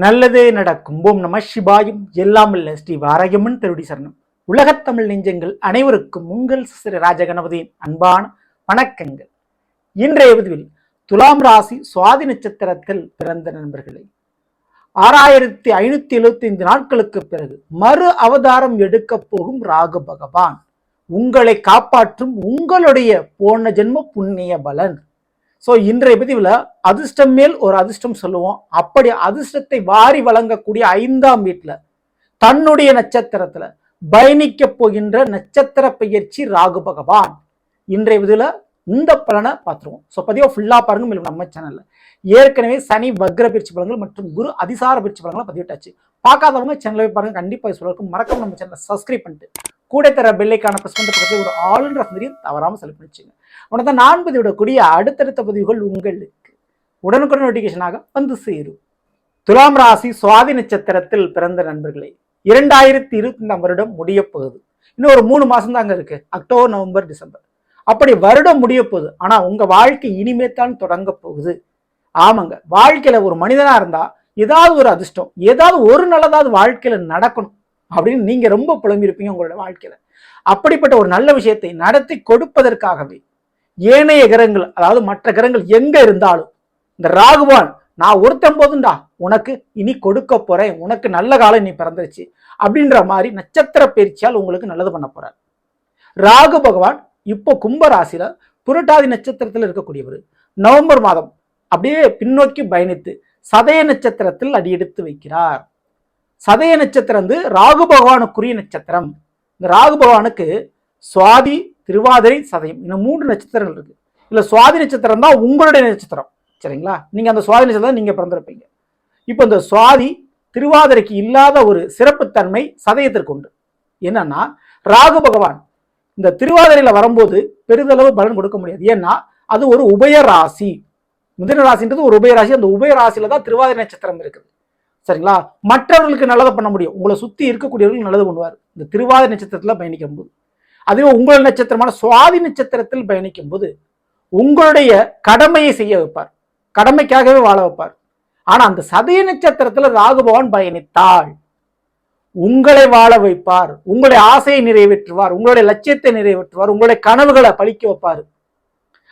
நல்லதே நடக்கும். ஓம் நம சிவாயும். எல்லாம் இல்லை ஸ்ரீ வாராயம்மன் திருடி சரணம். உலகத்தமிழ் நெஞ்சங்கள் அனைவருக்கும் உங்கள் சிறு ராஜகணபதியின் அன்பான வணக்கங்கள். இன்றைய பதிவில் துலாம் ராசி சுவாதி நட்சத்திரத்தில் பிறந்த நண்பர்களே. ஆறாயிரத்தி ஐநூத்தி எழுபத்தி ஐந்து நாட்களுக்கு பிறகு மறு அவதாரம் எடுக்க போகும் ராகு பகவான். உங்களை காப்பாற்றும் உங்களுடைய போன ஜென்ம புண்ணிய பலன். ஸோ இன்றைய பதிவில் அதிர்ஷ்டம் மேல் ஒரு அதிர்ஷ்டம் சொல்லுவோம். அப்படி அதிர்ஷ்டத்தை வாரி வழங்கக்கூடிய ஐந்தாம் வீட்டில் தன்னுடைய நட்சத்திரத்தில் பயணிக்க போகின்ற நட்சத்திர பெயர்ச்சி ராகு பகவான். இன்றைய பதிவில் இந்த பலனை பார்த்துருவோம். ஸோ பதிவாக ஃபுல்லாக பாருங்க. மேலும் நம்ம சேனலில் ஏற்கனவே சனி வக்ர பயிற்சி பலன்கள் மற்றும் குரு அதிசார பயிற்சி பலன்களை பதிவிட்டாச்சு. பார்க்காதவங்க சேனலை பாருங்கள் கண்டிப்பாக சொல்லிருக்கும் மறக்காம நம்ம சேனலை சப்ஸ்கிரைப் பண்ணிட்டு கூட தர பெல்லைக்கான ப்ரெஸ் பக்கத்தில் ஒரு ஆளுன்ற சந்ததியும் தவறாமல் செலக்ட் பண்ணிச்சுங்க. தான் நான் பதிவிடக்கூடிய அடுத்தடுத்த பதிவுகள் உங்களுக்கு. உடனுக்குடன் நோட்டிஃபிகேஷனாக வந்து சேரும். துலாம் ராசி சுவாதி நட்சத்திரத்தில் பிறந்த நண்பர்களே இரண்டாயிரத்தி இருபத்தி ஐந்தாம் வருடம் முடிய போகுது. இன்னும் ஒரு மூணு மாதம் தாங்க இருக்கு. October November December. அப்படி வருடம் முடிய போகுது. ஆனால் உங்கள் வாழ்க்கை இனிமே தான் தொடங்க போகுது. ஆமாங்க. வாழ்க்கையில ஒரு மனிதனாக இருந்தால் ஏதாவது ஒரு அதிர்ஷ்டம் ஏதாவது ஒரு நல்லதாவது வாழ்க்கையில நடக்கணும். அப்படின்னு நீங்க ரொம்ப புலம்பியிருப்பீங்க உங்களோட வாழ்க்கையில. அப்படிப்பட்ட ஒரு நல்ல விஷயத்தை நடத்தி கொடுப்பதற்காகவே ஏனைய கிரகங்கள் அதாவது மற்ற கிரகங்கள் எங்க இருந்தாலும் இந்த ராகுவான் நான் ஒருத்தன் போதும்டா உனக்கு இனி கொடுக்க போறேன் உனக்கு நல்ல காலம் நீ பிறந்துருச்சு அப்படின்ற மாதிரி நட்சத்திர பயிற்சியால் உங்களுக்கு நல்லது பண்ண போறார். ராகு பகவான் இப்போ கும்பராசியில புரட்டாதி நட்சத்திரத்தில் இருக்கக்கூடியவர். நவம்பர் மாதம் அப்படியே பின்னோக்கி பயணித்து சதய நட்சத்திரத்தில் அடியெடுத்து வைக்கிறார். சதய நட்சத்திரம் வந்து ராகு பகவானுக்குரிய நட்சத்திரம். இந்த ராகு பகவானுக்கு சுவாதி திருவாதிரை சதயம் இன்னும் மூன்று நட்சத்திரங்கள் இருக்கு. இல்லை சுவாதி நட்சத்திரம் தான் உங்களுடைய நட்சத்திரம். சரிங்களா? நீங்கள் அந்த சுவாதி நட்சத்திரம் நீங்கள் பிறந்திருப்பீங்க. இப்போ இந்த சுவாதி திருவாதிரைக்கு இல்லாத ஒரு சிறப்புத்தன்மை சதயத்திற்கு உண்டு. என்னன்னா ராகு பகவான் இந்த திருவாதிரையில் வரும்போது பெரிதளவு பலன் கொடுக்க முடியாது. ஏன்னா அது ஒரு உபயராசி மிதன ராசின்றது ஒரு உபயராசி அந்த உபயராசியில தான் திருவாதிரை நட்சத்திரம் இருக்குது. சரிங்களா? மற்றவர்களுக்கு நல்லதை பண்ண முடியும். உங்களை சுற்றி இருக்கக்கூடியவர்கள் நல்லது பண்ணுவார். இந்த திருவாத நட்சத்திரத்தில் பயணிக்கும் போது அதுவே உங்கள் நட்சத்திரமான சுவாதி நட்சத்திரத்தில் பயணிக்கும் போது உங்களுடைய கடமையை செய்ய வைப்பார். கடமைக்காகவே வாழ வைப்பார். ஆனால் அந்த சதய நட்சத்திரத்தில் ராகுபவன் பயணித்தாள் உங்களை வாழ வைப்பார். உங்களுடைய ஆசையை நிறைவேற்றுவார். உங்களுடைய லட்சியத்தை நிறைவேற்றுவார். உங்களுடைய கனவுகளை பழிக்க வைப்பார்.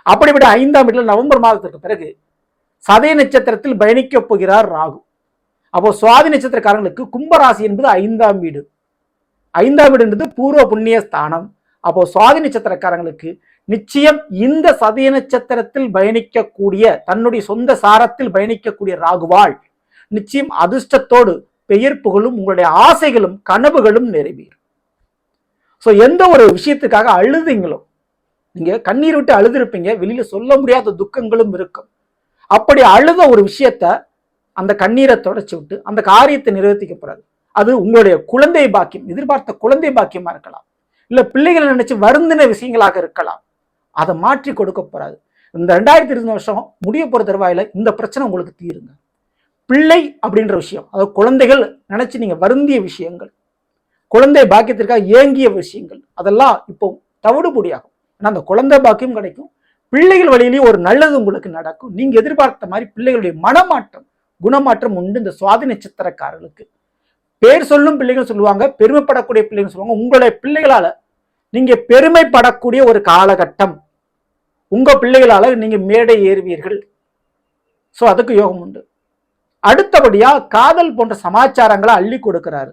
அப்படிப்பட்ட ஐந்தாம் வீட்டில் நவம்பர் மாதத்துக்கு பிறகு சதய நட்சத்திரத்தில் பயணிக்கப் போகிறார் ராகு. அப்போ சுவாதி நட்சத்திரக்காரங்களுக்கு கும்பராசி என்பது ஐந்தாம் வீடு. ஐந்தாம் வீடு என்பது பூர்வ புண்ணிய ஸ்தானம். அப்போ சுவாதி நட்சத்திரக்காரங்களுக்கு நிச்சயம் இந்த சதய நட்சத்திரத்தில் பயணிக்கக்கூடிய தன்னுடைய சொந்த சாரத்தில் பயணிக்கக்கூடிய ராகுவாள். நிச்சயம் அதிர்ஷ்டத்தோடு பெயர் புகழும் உங்களுடைய ஆசைகளும் கனவுகளும் நிறைவேறும். ஸோ எந்த ஒரு விஷயத்துக்காக அழுதுங்களோ நீங்க கண்ணீர் விட்டு அழுதுருப்பீங்க வெளியில சொல்ல முடியாத துக்கங்களும் இருக்கும். அப்படி அழுத ஒரு விஷயத்த அந்த கண்ணீரை தொடச்சி விட்டு அந்த காரியத்தை நிறைவேற்றிக்க போறாது அது உங்களுடைய குழந்தை பாக்கியம் எதிர்பார்த்த குழந்தை பாக்கியமா இருக்கலாம். இல்ல பிள்ளைகளை நினைச்சு வருந்தின விஷயங்களாக இருக்கலாம். அதை மாற்றி கொடுக்க போறாது இந்த ரெண்டாயிரத்தி இருபது வருஷம் முடிய போற தருவாயில இந்த பிரச்சனை உங்களுக்கு தீருங்க. பிள்ளை அப்படின்ற விஷயம் அதாவது குழந்தைகள் நினைச்சு நீங்க வருந்திய விஷயங்கள் குழந்தை பாக்கியத்திற்காக ஏங்கிய விஷயங்கள் அதெல்லாம் இப்போ தவிடுபொடியாகும். ஏன்னா அந்த குழந்தை பாக்கியம் கிடைக்கும். பிள்ளைகள் வழியிலேயே ஒரு நல்லது உங்களுக்கு நடக்கும். நீங்க எதிர்பார்த்த மாதிரி பிள்ளைகளுடைய மனமாற்றம் குணமாற்றம் உண்டு இந்த சுவாதி நட்சத்திரக்காரர்களுக்கு. பேர் சொல்லும் பிள்ளைகள் சொல்லுவாங்க பெருமைப்படக்கூடிய பிள்ளைகள் சொல்லுவாங்க. உங்களுடைய பிள்ளைகளால நீங்க பெருமைப்படக்கூடிய ஒரு காலகட்டம். உங்க பிள்ளைகளால நீங்க மேடை ஏறுவீர்கள். ஸோ அதுக்கு யோகம் உண்டு. அடுத்தபடியா காதல் போன்ற சமாச்சாரங்களை அள்ளி கொடுக்கிறாரு.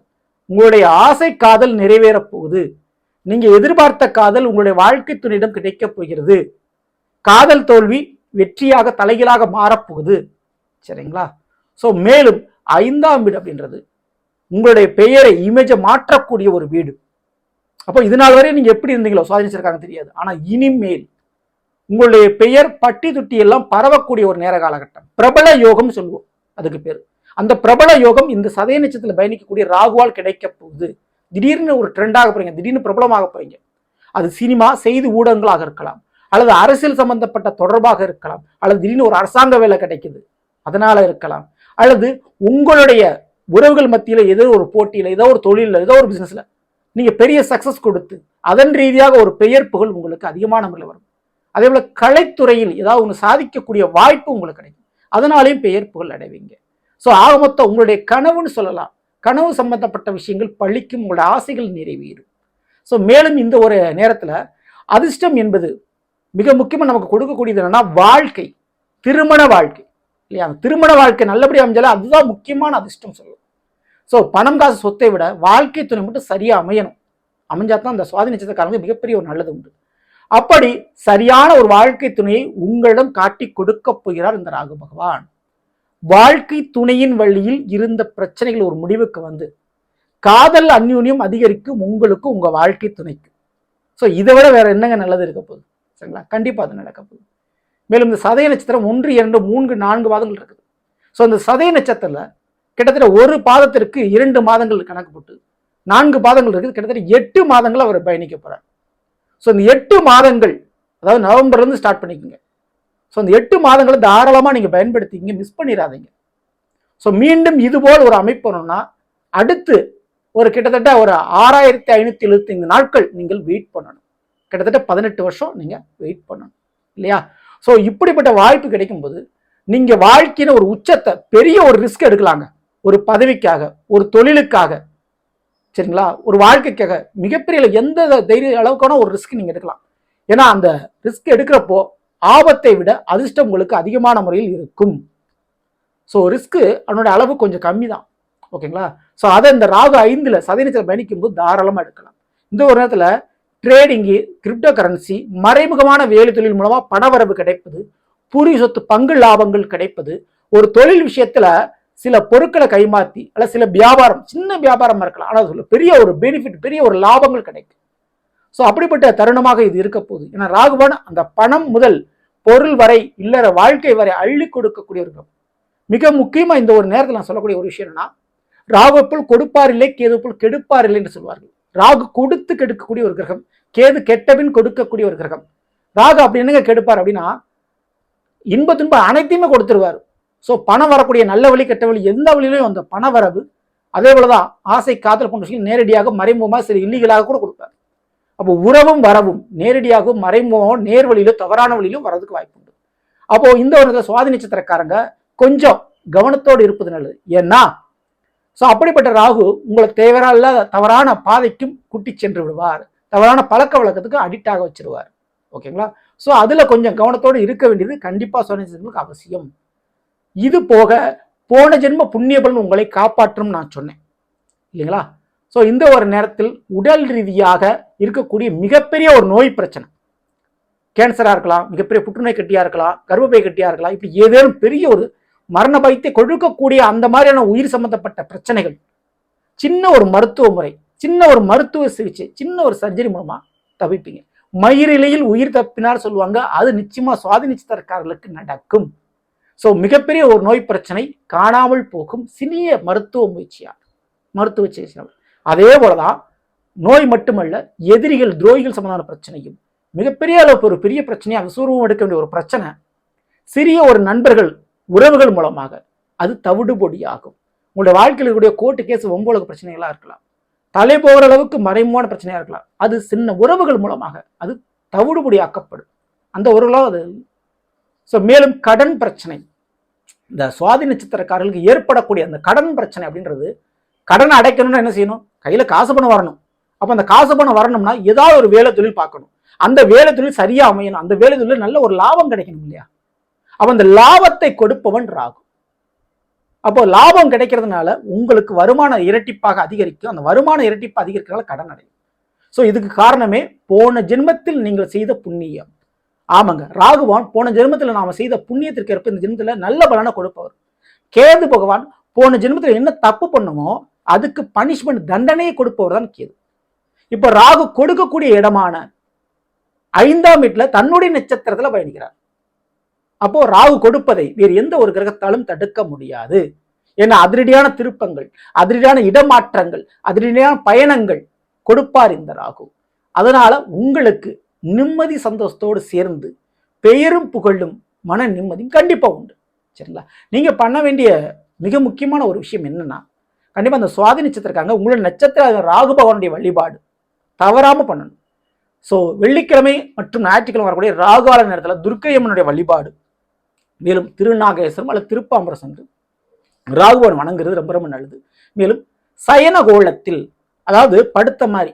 உங்களுடைய ஆசை காதல் நிறைவேறப் போகுது. நீங்க எதிர்பார்த்த காதல் உங்களுடைய வாழ்க்கை துணியிடம் கிடைக்கப் போகிறது. காதல் தோல்வி வெற்றியாக தலைகளாக மாறப்போகுது சரிங்களா? ஸோ மேலும் ஐந்தாம் வீடு அப்படின்றது உங்களுடைய பெயரை இமேஜை மாற்றக்கூடிய ஒரு வீடு. அப்போ இதனால் வரை நீங்கள் எப்படி இருந்தீங்களோ சுவாதிச்சிருக்காங்க தெரியாது. ஆனால் இனிமேல் உங்களுடைய பெயர் பட்டி துட்டி எல்லாம் பரவக்கூடிய ஒரு நேர காலகட்டம். பிரபல யோகம் சொல்லுவோம் அதுக்கு பேர். அந்த பிரபல யோகம் இந்த சதய நட்சத்திரத்தில் பயணிக்கக்கூடிய ராகுவால் கிடைக்க போகுது. திடீர்னு ஒரு ட்ரெண்டாக போறீங்க திடீர்னு பிரபலமாக போறீங்க. அது சினிமா செய்தி ஊடகங்களாக இருக்கலாம் அல்லது அரசியல் சம்பந்தப்பட்ட தொடர்பாக இருக்கலாம் அல்லது திடீர்னு ஒரு அரசாங்க வேலை கிடைக்குது அதனால இருக்கலாம். அல்லது உங்களுடைய உறவுகள் மத்தியில் ஏதோ ஒரு போட்டியில் ஏதோ ஒரு தொழிலில் ஏதோ ஒரு பிஸ்னஸில் நீங்கள் பெரிய சக்ஸஸ் கொடுத்து அதன் ரீதியாக ஒரு பெயர் புகழ் உங்களுக்கு அதிகமான முறையில் வரும். அதே போல் கலைத்துறையில் ஏதாவது ஒன்று சாதிக்கக்கூடிய வாய்ப்பு உங்களுக்கு கிடைக்கும். அதனாலேயும் பெயர் புகழ் அடைவீங்க. ஸோ ஆக மொத்தம் உங்களுடைய கனவுன்னு சொல்லலாம். கனவு சம்பந்தப்பட்ட விஷயங்கள் பழிக்கும் உங்களுடைய ஆசைகள் நிறைவேறும். ஸோ மேலும் இந்த ஒரு நேரத்தில் அதிர்ஷ்டம் என்பது மிக முக்கியமாக நமக்கு கொடுக்கக்கூடியது என்னன்னா வாழ்க்கை. திருமண வாழ்க்கை. இல்லையா? அந்த திருமண வாழ்க்கை நல்லபடியாக அமைஞ்சாலும் அதுதான் முக்கியமான அதிர்ஷ்டம் சொல்லும். ஸோ பணம் காசு சொத்தை விட வாழ்க்கை துணை மட்டும் சரியாக அமையணும். அமைஞ்சா தான் அந்த சுவாதி நட்சத்திரக்காரங்க மிகப்பெரிய ஒரு நல்லது உண்டு. அப்படி சரியான ஒரு வாழ்க்கை துணையை உங்களிடம் காட்டி கொடுக்க போகிறார் இந்த ராகு பகவான். வாழ்க்கை துணையின் வழியில் இருந்த பிரச்சனைகள் ஒரு முடிவுக்கு வந்து காதல் அந்யூன்யம் அதிகரிக்கும் உங்களுக்கும் உங்க வாழ்க்கை துணைக்கு. ஸோ இதை விட வேற என்னங்க நல்லது இருக்க போகுது? சரிங்களா? கண்டிப்பாக அது நடக்க போகுது. மேலும் இந்த சதய நட்சத்திரம் ஒன்று இரண்டு மூன்று நான்கு மாதங்கள் இருக்குது. ஸோ இந்த சதய நட்சத்திரத்தில் கிட்டத்தட்ட ஒரு பாதத்திற்கு இரண்டு மாதங்கள் கணக்கு போட்டு நான்கு பாதங்கள் இருக்குது. கிட்டத்தட்ட எட்டு மாதங்கள் அவர் பயணிக்க போகிறார் ஸோ இந்த எட்டு மாதங்கள் அதாவது நவம்பர்லேருந்து ஸ்டார்ட் பண்ணிக்கோங்க. ஸோ அந்த எட்டு மாதங்களை தாராளமாக நீங்கள் பயன்படுத்திங்க மிஸ் பண்ணிடாதீங்க ஸோ மீண்டும் இதுபோல் ஒரு அமைப்பு வரணும்னா அடுத்து ஒரு கிட்டத்தட்ட ஒரு ஆறாயிரத்தி ஐநூற்றி எழுபத்தைந்து நாட்கள் நீங்கள் வெயிட் பண்ணணும். கிட்டத்தட்ட பதினெட்டு வருஷம் நீங்கள் வெயிட் பண்ணணும். இல்லையா? ஸோ இப்படிப்பட்ட வாய்ப்பு கிடைக்கும்போது நீங்கள் வாழ்க்கையின ஒரு உச்சத்தை பெரிய ஒரு ரிஸ்க் எடுக்கலாங்க. ஒரு பதவிக்காக ஒரு தொழிலுக்காக. சரிங்களா? ஒரு வாழ்க்கைக்காக மிகப்பெரிய எந்த தைரிய அளவுக்கான ஒரு ரிஸ்க் நீங்கள் எடுக்கலாம். ஏன்னா அந்த ரிஸ்க் எடுக்கிறப்போ ஆபத்தை விட அதிர்ஷ்டம் உங்களுக்கு அதிகமான முறையில் இருக்கும். ஸோ ரிஸ்க்கு அதனோட அளவு கொஞ்சம் கம்மி தான் ஓகேங்களா? ஸோ அதை இந்த ராகு ஐந்தில் சதவீதத்தில் பயணிக்கும் போது தாராளமாக எடுக்கலாம். இந்த ஒரு நேரத்தில் ட்ரேடிங்கு கிரிப்டோ கரன்சி மறைமுகமான வேலை தொழில் மூலமாக பணவரவு கிடைப்பது புரி சொத்து பங்கு லாபங்கள் கிடைப்பது ஒரு தொழில் விஷயத்தில் சில பொருட்களை கைமாற்றி அல்ல சில வியாபாரம் சின்ன வியாபாரமாக இருக்கலாம் ஆனால் சொல்ல பெரிய ஒரு பெனிஃபிட் பெரிய ஒரு லாபங்கள் கிடைக்கும். ஸோ அப்படிப்பட்ட தருணமாக இது இருக்க போகுது. ஏன்னா ராகுவான் அந்த பணம் முதல் பொருள் வரை இல்லற வாழ்க்கை வரை அள்ளி கொடுக்கக்கூடிய ஒரு மிக முக்கியமாக இந்த ஒரு நேரத்தில் நான் சொல்லக்கூடிய ஒரு விஷயம் என்னன்னா ராகு போல் கொடுப்பார் இல்லை கேது போல் கெடுப்பார் இல்லை என்று சொல்வார்கள். ராகு கொடுத்து கெடுக்கக்கூடிய ஒரு கிரகம் கேது கெட்டபின் கொடுக்கக்கூடிய ஒரு கிரகம். ராகு அப்படி என்னங்க கெடுப்பார் அப்படின்னா இன்ப துன்பம் அனைத்தையுமே கொடுத்துருவார். ஸோ பணம் வரக்கூடிய நல்ல வழி கெட்ட வழி எந்த வழியிலையும் அந்த பண வரவு அதே போலதான் ஆசை காதல் போன்ற விஷயம் நேரடியாக மறைமுகமாக சில இல்லீகலாக கூட கொடுப்பார். அப்போ உறவும் வரவும் நேரடியாகவும் மறைமுகமாகவும் நேர் வழியிலோ தவறான வழியிலும் வரதுக்கு வாய்ப்பு உண்டு. அப்போ இந்த ஒரு சுவாதி நட்சத்திரக்காரங்க கொஞ்சம் கவனத்தோடு இருப்பது நல்லது. ஏன்னா ஸோ அப்படிப்பட்ட ராகு உங்களை தேவையான தவறான பாதைக்கும் குட்டி சென்று விடுவார். தவறான பழக்க வழக்கத்துக்கு அடிக்ட் ஆக வச்சிருவார். ஓகேங்களா ஸோ அதில் கொஞ்சம் கவனத்தோடு இருக்க வேண்டியது கண்டிப்பாக சுவாதி அவசியம். இது போக போன ஜென்ம புண்ணியபலன் உங்களை காப்பாற்றும் நான் சொன்னேன். இல்லைங்களா? ஸோ இந்த ஒரு நேரத்தில் உடல் ரீதியாக இருக்கக்கூடிய மிகப்பெரிய ஒரு நோய் பிரச்சனை. கேன்சராக இருக்கலாம் மிகப்பெரிய புற்றுநோய் கட்டியாக இருக்கலாம் கர்ப்பப்பை கட்டியாக இருக்கலாம் இப்படி ஏதேனும் பெரிய ஒரு மரண பயத்தை கொழுக்கக்கூடிய அந்த மாதிரியான உயிர் சம்பந்தப்பட்ட பிரச்சனைகள். சின்ன ஒரு மருத்துவ முறை சின்ன ஒரு மருத்துவ சிகிச்சை சின்ன ஒரு சர்ஜரி மூலமா தவிப்பீங்க. மயிரிலையில் உயிர் தப்பினார் சொல்லுவாங்க. அது நிச்சயமா சுவாதி நிச்சயத்தரக்காரர்களுக்கு நடக்கும். ஸோ மிகப்பெரிய ஒரு நோய் பிரச்சனை காணாமல் போகும் சிறிய மருத்துவ முயற்சியார் மருத்துவ சிகிச்சை. அதே போலதான் நோய் மட்டுமல்ல எதிரிகள் துரோகிகள் சம்பந்தமான பிரச்சனையும். மிகப்பெரிய அளவுக்கு ஒரு பெரிய பிரச்சனையாக விசுவரூபம் எடுக்க வேண்டிய ஒரு பிரச்சனை. சிறிய ஒரு நண்பர்கள் உறவுகள் மூலமாக அது தவிடுபொடி ஆகும் உங்களுடைய வாழ்க்கையில் இருக்கக்கூடிய கோர்ட்டு கேஸ் ஒன்பது பிரச்சனைகளா இருக்கலாம். தலை போகிற அளவுக்கு மறைமுகமான பிரச்சனையாக இருக்கலாம். அது சின்ன உறவுகள் மூலமாக அது தவிடுபொடி ஆக்கப்படும் அந்த உறவுகளும் அது ஸோ மேலும் கடன் பிரச்சனை. இந்த சுவாதி நட்சத்திரக்காரர்களுக்கு ஏற்படக்கூடிய அந்த கடன் பிரச்சனை அப்படின்றது கடனை அடைக்கணும்னா என்ன செய்யணும்? கையில் காசு பணம் வரணும். அப்போ அந்த காசு பணம் வரணும்னா ஏதாவது ஒரு வேலை தொழில் பார்க்கணும். அந்த வேலை தொழில் சரியா அமையணும். அந்த வேலை தொழில் நல்ல ஒரு லாபம் கிடைக்கணும் இல்லையா? அவன் அந்த லாபத்தை கொடுப்பவன் ராகு. அப்போ லாபம் கிடைக்கிறதுனால உங்களுக்கு வருமானம் இரட்டிப்பாக அதிகரிக்கும். அந்த வருமான இரட்டிப்பு அதிகரிக்கிறதுனால கடன் அடையும். ஸோ இதுக்கு காரணமே போன ஜென்மத்தில் நீங்கள் செய்த புண்ணியம். ஆமாங்க. ராகுவான் போன ஜென்மத்தில் நாம செய்த புண்ணியத்திற்கு ஏற்ப இந்த ஜென்மத்தில் நல்ல பலனை கொடுப்பவர். கேது பகவான் போன ஜென்மத்தில் என்ன தப்பு பண்ணுமோ அதுக்கு பனிஷ்மெண்ட் தண்டனையை கொடுப்பவர் தான் கேது. இப்ப ராகு கொடுக்கக்கூடிய இடமான ஐந்தாம் வீட்டில் தன்னுடைய நட்சத்திரத்துல பயணிக்கிறார். அப்போ ராகு கொடுப்பதை வேறு எந்த ஒரு கிரகத்தாலும் தடுக்க முடியாது. ஏன்னா அதிரடியான திருப்பங்கள் அதிரடியான இடமாற்றங்கள் அதிரடியான பயணங்கள் கொடுப்பார் இந்த ராகு. அதனால உங்களுக்கு நிம்மதி சந்தோஷத்தோடு சேர்ந்து பெயரும் புகழும் மன நிம்மதியும் கண்டிப்பாக உண்டு. சரிங்களா? நீங்கள் பண்ண வேண்டிய மிக முக்கியமான ஒரு விஷயம் என்னன்னா கண்டிப்பாக அந்த சுவாதி நட்சத்திரக்காங்க உங்களோட நட்சத்திர ராகு பகவானுடைய வழிபாடு தவறாமல் பண்ணணும். ஸோ வெள்ளிக்கிழமை மற்றும் ஞாயிற்றுக்கிழமை வரக்கூடிய ராகுகால நேரத்தில் துர்க்கையம்மனுடைய வழிபாடு மேலும் திருநாகேஸ்வரம் அல்லது திருப்பாம்பரம் சென்று ராகுவன் வணங்குறது ரொம்ப ரொம்ப நல்லது. மேலும் சயன கோலத்தில் அதாவது படுத்த மாதிரி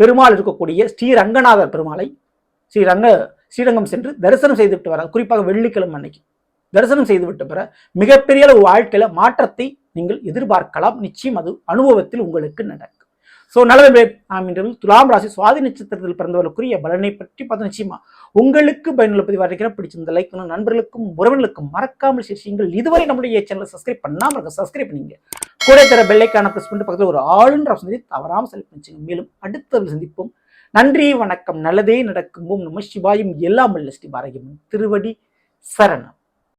பெருமாள் இருக்கக்கூடிய ஸ்ரீரங்கநாதர் பெருமாளை ஸ்ரீரங்க ஸ்ரீரங்கம் சென்று தரிசனம் செய்துவிட்டு வர குறிப்பாக வெள்ளிக்கிழமை அன்னைக்கு. தரிசனம் செய்துவிட்டு பெற மிகப்பெரிய அளவு வாழ்க்கையில மாற்றத்தை நீங்கள் எதிர்பார்க்கலாம். நிச்சயம் அது அனுபவத்தில் உங்களுக்கு நடக்கும். ஸோ நல்லது நாம் இன்று துலாம் ராசி சுவாதி நட்சத்திரத்தில் பிறந்தவர்களுக்குரிய பலனை பற்றி பார்த்து நிச்சயமா உங்களுக்கு பயனுள்ள பதிவாக இருக்கிற பிடிச்சிருந்த லைக் பண்ணும் நண்பர்களுக்கும் உறவினர்களுக்கும் மறக்காமல் செய்யுங்கள் இதுவரை நம்முடைய சேனலை சப்ஸ்கிரைப் பண்ணாமல் இருக்க சப்ஸ்கிரைப் பண்ணிங்க. கூட தர பெல்லைக்கான ப்ரெஸ் பண்ணிட்டு பக்கத்தில் ஒரு ஆளுன்ற ஆப்ஷன் தவறாமல் செலக்ட் பண்ணிச்சுங்க மேலும் அடுத்த சந்திப்போம். நன்றி வணக்கம் நல்லதே நடக்கும் ஓம் நம சிவாயும் எல்லாம் ஸ்ரீ பாரகியம்மன் திருவடி சரணம்.